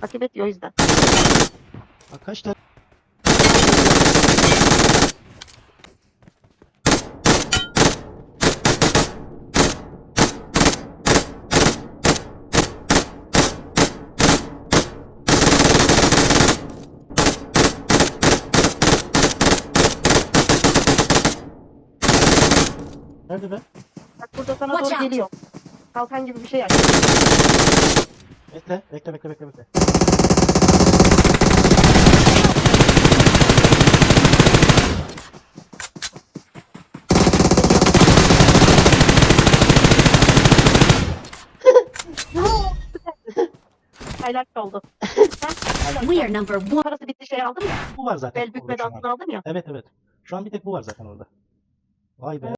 Takip ediyor o yüzden. Bak kaç tane Nerede be? Bak burada sana Watch doğru out. geliyor. Kalkan gibi bir şey aç. Bekle, bekle, bekle, bekle, bekle. Highlight oldu. We are number one. Parası bitti şey aldım ya. Bu var zaten. Bel an. altına aldım ya. Evet, evet. Şu an bir tek bu var zaten orada. Vay be.